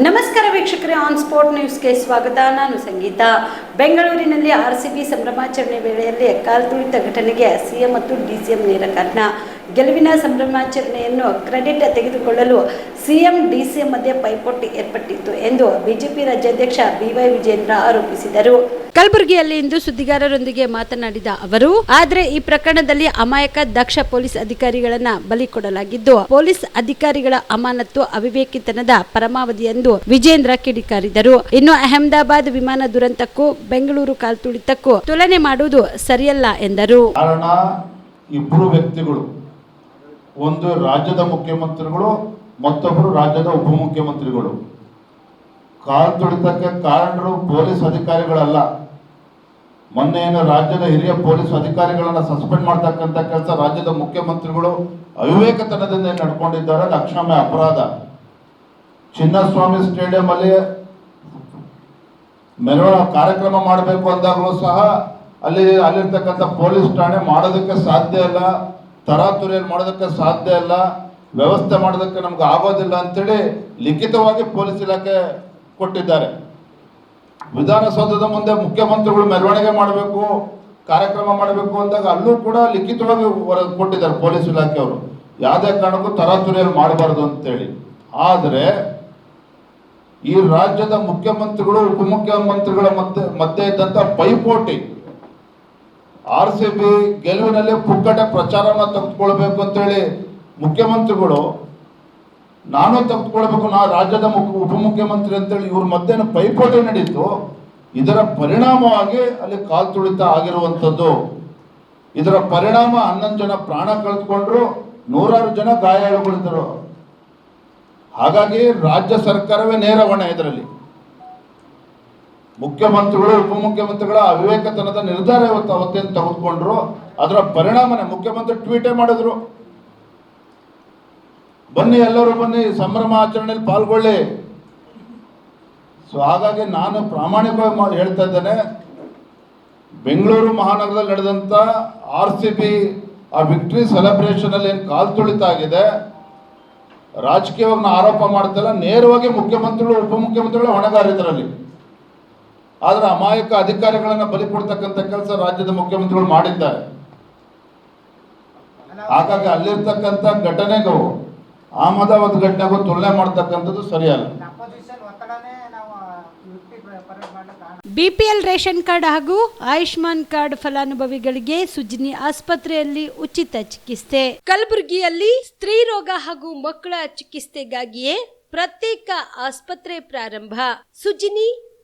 ನಮಸ್ಕಾರ ವೀಕ್ಷಕರೇ on sport ನ್ಯೂಸ್ಗೆ ಸ್ವಾಗತ. ನಾನು ಸಂಗೀತ. ಬೆಂಗಳೂರಿನಲ್ಲಿ ಆರ್ಸಿಬಿ ಸಂಭ್ರಮಾಚರಣೆ ವೇಳೆಯಲ್ಲಿ ಕಾಲ್ತುಳಿತ ಘಟನೆಗೆ ಸಿಎಂ ಮತ್ತು ಡಿಸಿಎಂ ನೇರ ಕಾರಣ. ಗೆಲುವಿನ ಸಂಭ್ರಮಾಚರಣೆಯನ್ನು ಕ್ರೆಡಿಟ್ ತೆಗೆದುಕೊಳ್ಳಲು ಸಿಎಂ ಡಿಸಿಎಂ ಮಧ್ಯೆ ಪೈಪೋಟಿ ಏರ್ಪಟ್ಟಿತ್ತು ಎಂದು ಬಿಜೆಪಿ ರಾಜ್ಯಾಧ್ಯಕ್ಷ ಬಿವೈ ವಿಜೇಂದ್ರ ಆರೋಪಿಸಿದರು. ಕಲಬುರಗಿಯಲ್ಲಿ ಇಂದು ಸುದ್ದಿಗಾರರೊಂದಿಗೆ ಮಾತನಾಡಿದ ಅವರು ಆದರೆ ಈ ಪ್ರಕರಣದಲ್ಲಿ ಅಮಾಯಕ ದಕ್ಷ ಪೊಲೀಸ್ ಅಧಿಕಾರಿಗಳನ್ನ ಬಲಿ ಕೊಡಲಾಗಿದ್ದು ಪೊಲೀಸ್ ಅಧಿಕಾರಿಗಳ ಅಮಾನತ್ತು ಅವಿವೇಕಿತನದ ಪರಮಾವಧಿ ಎಂದು ವಿಜೇಂದ್ರ ಕಿಡಿಕಾರಿದರು. ಇನ್ನು ಅಹಮದಾಬಾದ್ ವಿಮಾನ ದುರಂತಕ್ಕೂ ಬೆಂಗಳೂರು ಕಾಲ್ತುಳಿತಕ್ಕೂ ತುಲನೆ ಮಾಡುವುದು ಸರಿಯಲ್ಲ ಎಂದರು. ಕಾರಣ ಇಬ್ಬರು ವ್ಯಕ್ತಿಗಳು. ಒಂದು ರಾಜ್ಯದ ಮುಖ್ಯಮಂತ್ರಿಗಳು, ಮತ್ತೊಬ್ಬರು ರಾಜ್ಯದ ಉಪಮುಖ್ಯಮಂತ್ರಿಗಳು. ಕಾಲ್ ತುಳಿತಕ್ಕೆ ಕಾರಣರು ಪೊಲೀಸ್ ಅಧಿಕಾರಿಗಳಲ್ಲ. ಮೊನ್ನೆ ಏನು ರಾಜ್ಯದ ಹಿರಿಯ ಪೊಲೀಸ್ ಅಧಿಕಾರಿಗಳನ್ನು ಸಸ್ಪೆಂಡ್ ಮಾಡ್ತಕ್ಕಂಥ ಕೆಲಸ ರಾಜ್ಯದ ಮುಖ್ಯಮಂತ್ರಿಗಳು ಅವಿವೇಕತನದಿಂದ ನಡ್ಕೊಂಡಿದ್ದಾರೆ. ಅದು ಅಕ್ಷಮ್ಯ ಅಪರಾಧ. ಚಿನ್ನಸ್ವಾಮಿ ಸ್ಟೇಡಿಯಂ ಅಲ್ಲಿ ಮೆರವಣಿಗೆ ಕಾರ್ಯಕ್ರಮ ಮಾಡಬೇಕು ಅಂದಾಗಲೂ ಸಹ ಅಲ್ಲಿ ಅಲ್ಲಿರ್ತಕ್ಕಂಥ ಪೊಲೀಸ್ ಠಾಣೆ ಮಾಡೋದಕ್ಕೆ ಸಾಧ್ಯ ಇಲ್ಲ. ತರಾತುರಿಯಲ್ಲಿ ಮಾಡೋದಕ್ಕೆ ಸಾಧ್ಯ ಇಲ್ಲ, ವ್ಯವಸ್ಥೆ ಮಾಡೋದಕ್ಕೆ ನಮ್ಗೆ ಆಗೋದಿಲ್ಲ ಅಂತೇಳಿ ಲಿಖಿತವಾಗಿ ಪೊಲೀಸ್ ಇಲಾಖೆ ಕೊಟ್ಟಿದ್ದಾರೆ. ವಿಧಾನಸೌಧದ ಮುಂದೆ ಮುಖ್ಯಮಂತ್ರಿಗಳು ಮೆರವಣಿಗೆ ಮಾಡಬೇಕು, ಕಾರ್ಯಕ್ರಮ ಮಾಡಬೇಕು ಅಂದಾಗ ಅಲ್ಲೂ ಕೂಡ ಲಿಖಿತವಾಗಿ ಕೊಟ್ಟಿದ್ದಾರೆ ಪೊಲೀಸ್ ಇಲಾಖೆಯವರು. ಯಾವುದೇ ಕಾರಣಕ್ಕೂ ತರಾತುರಿಯಲ್ಲಿ ಮಾಡಬಾರ್ದು ಅಂತೇಳಿ. ಆದರೆ ಈ ರಾಜ್ಯದ ಮುಖ್ಯಮಂತ್ರಿಗಳು, ಉಪಮುಖ್ಯಮಂತ್ರಿಗಳ ಮಧ್ಯೆ ಮಧ್ಯೆ ಇದ್ದಂಥ ಪೈಪೋಟಿ ಆರ್ ಸಿ ಬಿ ಗೆಲುವಿನಲ್ಲಿ ಪುಕ್ಕಟೆ ಪ್ರಚಾರನ ತೆಗೆದುಕೊಳ್ಬೇಕು ಅಂತೇಳಿ ಮುಖ್ಯಮಂತ್ರಿಗಳು, ನಾನು ತೆಗೆದುಕೊಳ್ಬೇಕು, ನಾ ರಾಜ್ಯದ ಮುಖ್ಯ ಉಪಮುಖ್ಯಮಂತ್ರಿ ಅಂತೇಳಿ ಇವ್ರ ಮಧ್ಯೆ ಪೈಪೋಟಿ ನಡೀತು. ಇದರ ಪರಿಣಾಮವಾಗಿ ಅಲ್ಲಿ ಕಾಲು ತುಳಿತ ಆಗಿರುವಂಥದ್ದು. ಇದರ ಪರಿಣಾಮ ಹನ್ನೊಂದು ಜನ ಪ್ರಾಣ ಕಳೆದುಕೊಂಡ್ರು, ನೂರಾರು ಜನ ಗಾಯಾಳುಗಳಿದ್ದರು. ಹಾಗಾಗಿ ರಾಜ್ಯ ಸರ್ಕಾರವೇ ನೇರ ಹೊಣೆ ಇದರಲ್ಲಿ. ಮುಖ್ಯಮಂತ್ರಿಗಳು, ಉಪಮುಖ್ಯಮಂತ್ರಿಗಳ ಅವಿವೇಕತನದ ನಿರ್ಧಾರ ಇವತ್ತು ಅವತ್ತೇನು ತೆಗೆದುಕೊಂಡ್ರು, ಅದರ ಪರಿಣಾಮನೇ ಮುಖ್ಯಮಂತ್ರಿ ಟ್ವೀಟೇ ಮಾಡಿದ್ರು. ಬನ್ನಿ, ಎಲ್ಲರೂ ಬನ್ನಿ, ಸಂಭ್ರಮ ಆಚರಣೆಯಲ್ಲಿ ಪಾಲ್ಗೊಳ್ಳಿ. ಸೊ ಹಾಗಾಗಿ ನಾನು ಪ್ರಾಮಾಣಿಕವಾಗಿ ಹೇಳ್ತಾ ಇದ್ದೇನೆ. ಬೆಂಗಳೂರು ಮಹಾನಗರದಲ್ಲಿ ನಡೆದಂತ ಆರ್ ಸಿ ಬಿ ಆ ವಿಕ್ಟ್ರಿ ಸೆಲೆಬ್ರೇಷನ್ ಅಲ್ಲಿ ಏನು ಕಾಲು ತುಳಿತ ಆಗಿದೆ, ರಾಜಕೀಯವಾಗಿ ಆರೋಪ ಮಾಡ್ತಲ್ಲ, ನೇರವಾಗಿ ಮುಖ್ಯಮಂತ್ರಿಗಳು, ಉಪಮುಖ್ಯಮಂತ್ರಿಗಳು ಹೊಣೆಗಾರಿದ್ರಲ್ಲಿ ಆದ್ರೆ ಅಮಾಯಕ ಅಧಿಕಾರಿಗಳನ್ನ ಬಲಿ ಕೊಡ್ತಕ್ಕಂಥ ಕೆಲಸ ರಾಜ್ಯದ ಮುಖ್ಯಮಂತ್ರಿಗಳು ಮಾಡಿದ್ದಾರೆ. ಹಾಗಾಗಿ ಅಲ್ಲಿರ್ತಕ್ಕಂಥ ಘಟನೆಗೂ ಅಹಮದಾಬಾದ್ ಘಟನೆಗೂ ತುಲನೆ ಮಾಡ್ತಕ್ಕಂಥದ್ದು ಸರಿಯಲ್ಲ. ಬಿಪಿಎಲ್ ರೇಷನ್ ಕಾರ್ಡ್ ಹಾಗೂ ಆಯುಷ್ಮಾನ್ ಕಾರ್ಡ್ ಫಲಾನುಭವಿಗಳಿಗೆ ಸುಜಿನಿ ಆಸ್ಪತ್ರೆಯಲ್ಲಿ ಉಚಿತ ಚಿಕಿತ್ಸೆ. ಕಲಬುರಗಿಯಲ್ಲಿ ಸ್ತ್ರೀ ರೋಗ ಹಾಗೂ ಮಕ್ಕಳ ಚಿಕಿತ್ಸೆಗಾಗಿಯೇ ಪ್ರತ್ಯೇಕ ಆಸ್ಪತ್ರೆ ಪ್ರಾರಂಭ. ಸುಜಿನಿ